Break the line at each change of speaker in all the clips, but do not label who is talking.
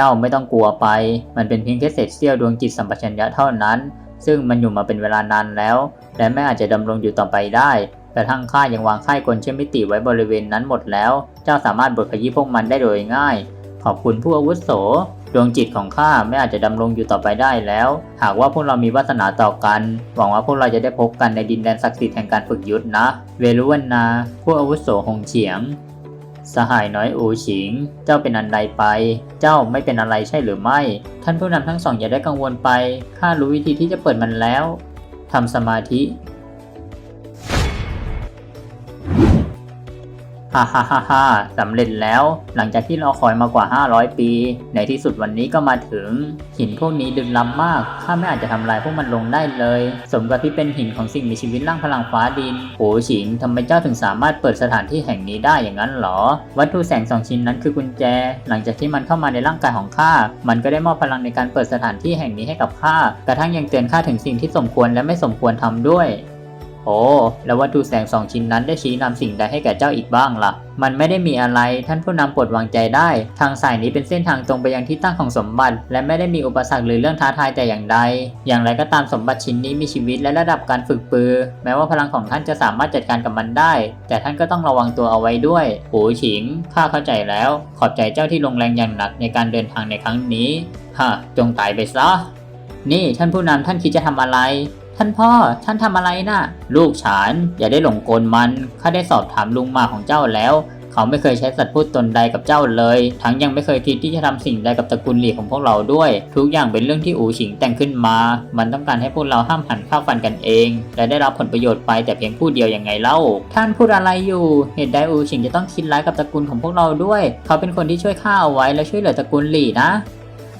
เจ้าไม่ต้องกลัวไป มันเป็นเพียงแค่เศษเสี้ยวดวงจิตสัมปชัญญะเท่านั้น ซึ่งมันอยู่มาเป็นเวลานานแล้ว และไม่อาจจะดำรงอยู่ต่อไปได้กระทั่งข้ายังวางค่ายกลเชื่อมมิติไว้บริเวณนั้นหมดแล้ว เจ้าสามารถบดขยี้พวกมันได้โดยง่าย ขอบคุณผู้อาวุโส ดวงจิตของข้าไม่อาจจะดำรงอยู่ต่อไปได้แล้ว หากว่าพวกเรามีวาสนาต่อกัน หวังว่าพวกเราจะได้พบกันในดินแดนศักดิ์สิทธิ์แห่งการฝึกยุทธนะ เวรุวันนา ผู้อาวุโสหงเฉียง สหายน้อยอูฉิง เจ้าเป็นอันใดไป เจ้าไม่เป็นอะไรใช่หรือไม่ ท่านผู้นำทั้งสองอย่าได้กังวลไป ข้ารู้วิธีที่จะเปิดมันแล้ว ทำสมาธิ ฮ่าฮ่าฮ่าฮ่าสำเร็จแล้ว หลังจากที่เราคอยมากว่า 500 ปี ในที่สุดวันนี้ก็มาถึง หินพวกนี้ดึกล้ำมาก ข้าไม่อาจจะทำลายพวกมันลงได้เลย สมกับที่เป็นหินของสิ่งมีชีวิตร่างพลังฟ้าดินโอ้ฉิงทำไมเจ้าถึงสามารถเปิดสถานที่แห่งนี้ได้อย่างนั้นหรอ วัตถุแสงสองชิ้นนั้นคือกุญแจ หลังจากที่มันเข้ามาในร่างกายของข้า มันก็ได้มอบพลังในการเปิดสถานที่แห่งนี้ให้กับข้า กระทั่งยังเตือนข้าถึงสิ่งที่สมควรและไม่สมควรทำด้วย โอ้ แล้ววัตถุแสงสองชิ้นนั้นได้ชี้นำสิ่งใดให้แก่เจ้าอีกบ้างล่ะ มันไม่ได้มีอะไร ท่านผู้นำโปรดวางใจได้ ทางสายนี้เป็นเส้นทางตรงไปยังที่ตั้งของสมบัติ และไม่ได้มีอุปสรรคหรือเรื่องท้าทายแต่อย่างใด อย่างไรก็ตามสมบัติชิ้นนี้มีชีวิตและระดับการฝึกปือ แม้ว่าพลังของท่านจะสามารถจัดการกับมันได้ แต่ท่านก็ต้องระวังตัวเอาไว้ด้วยหูฉิง ข้าเข้าใจแล้ว ขอบใจเจ้าที่ลงแรงอย่างหนักในการเดินทางในครั้งนี้ ฮะ จงตายไปซะ นี่ท่านผู้นำท่านคิดจะทำอะไร ท่านพ่อ ท่านทำอะไรนะ่ะ ลูกฉันอย่าได้หลงกลมัน ข้าได้สอบถามลุงมาของเจ้าแล้ว เขาไม่เคยใช้สัตว์พูดตนใดกับเจ้าเลย ทั้งยังไม่เคยคิดที่จะทำสิ่งใดกับตระกูลหลีของพวกเราด้วย ทุกอย่างเป็นเรื่องที่อูฉิงแต่งขึ้นมา มันต้องการให้พวกเราห้ามหันข้าฟันกันเอง และได้รับผลประโยชน์ไปแต่เพียงผู้เดียวยังไงเล่า ท่านพูดอะไรอยู่ เหตุใดอูฉิงจะต้องคิดร้ายกับตระกูลของพวกเราด้วย เขาเป็นคนที่ช่วยข้าเอาไว้และช่วยเหลือตระกูลหลีนะเ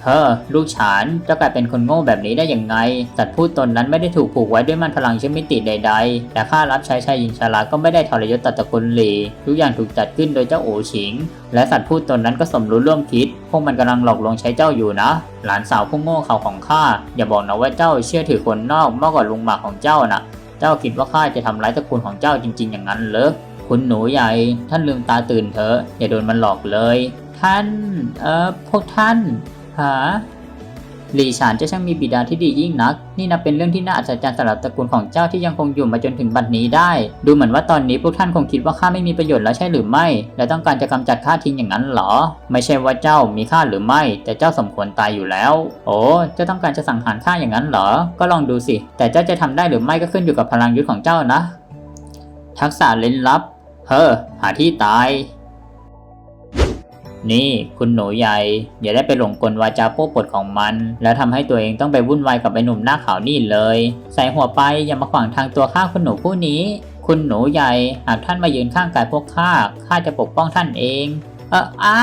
ฮ้อลูกฉานจะกลายเป็นคนโง่แบบนี้ได้อยังไงสัตว์พูดตนนั้นไม่ได้ถูกผูกไว้ด้วยมันพลังเชื่อมิติใด ๆ แต่ข้ารับใช้ชายหญิงชราก็ไม่ได้ทรยศต่อตระกูลหลีทุกอย่างถูกจัดขึ้นโดยเจ้าโอฉิง และสัตว์พูดตนนั้นก็สมรู้ร่วมคิด พวกมันกำลังหลอกลวงใช้เจ้าอยู่นะ หลานสาวผู้โง่เขาของข้าอย่าบอกนะว่าเจ้าเชื่อถือคนนอกมากกว่าลุงหมากของเจ้านะเจ้าคิดว่าข้าจะทำร้ายตระกูลของเจ้าจริง ๆ อย่างนั้นเหรอคุณหนูใหญ่ ท่านลืมตาตื่นเถอะอย่าโดนมันหลอกเลย ท่าน เอ่อพวกท่าน หาหลี่ฉานจะช่างมีบิดาที่ดียิ่งนัก นี่นับเป็นเรื่องที่น่าอัศจรรย์สำหรับตระกูลของเจ้าที่ยังคงอยู่มาจนถึงบัดนี้ได้ ดูเหมือนว่าตอนนี้พวกท่านคงคิดว่าข้าไม่มีประโยชน์แล้วใช่หรือไม่ และต้องการจะกำจัดข้าทิ้งอย่างนั้นเหรอ ไม่ใช่ว่าเจ้ามีค่าหรือไม่ แต่เจ้าสมควรตายอยู่แล้ว โอ้เจ้าต้องการจะสังหารข้าอย่างนั้นเหรอ ก็ลองดูสิ แต่เจ้าจะทำได้หรือไม่ก็ขึ้นอยู่กับพลังยุทธของเจ้านะ ทักษะเล่นลับ เฮ้อหาที่ตาย นี่คุณหนูใหญ่ อย่าได้ไปหลงกลวาจาโป้ปดของมัน แล้วทำให้ตัวเองต้องไปวุ่นวายกับไอ้หนุ่มหน้าขาวนี่เลย ใส่หัวไปอย่ามาขวางทางตัวข้าคุณหนูผู้นี้ คุณหนูใหญ่ หากท่านมายืนข้างกายพวกข้าข้าจะปกป้องท่านเอง เอออ้า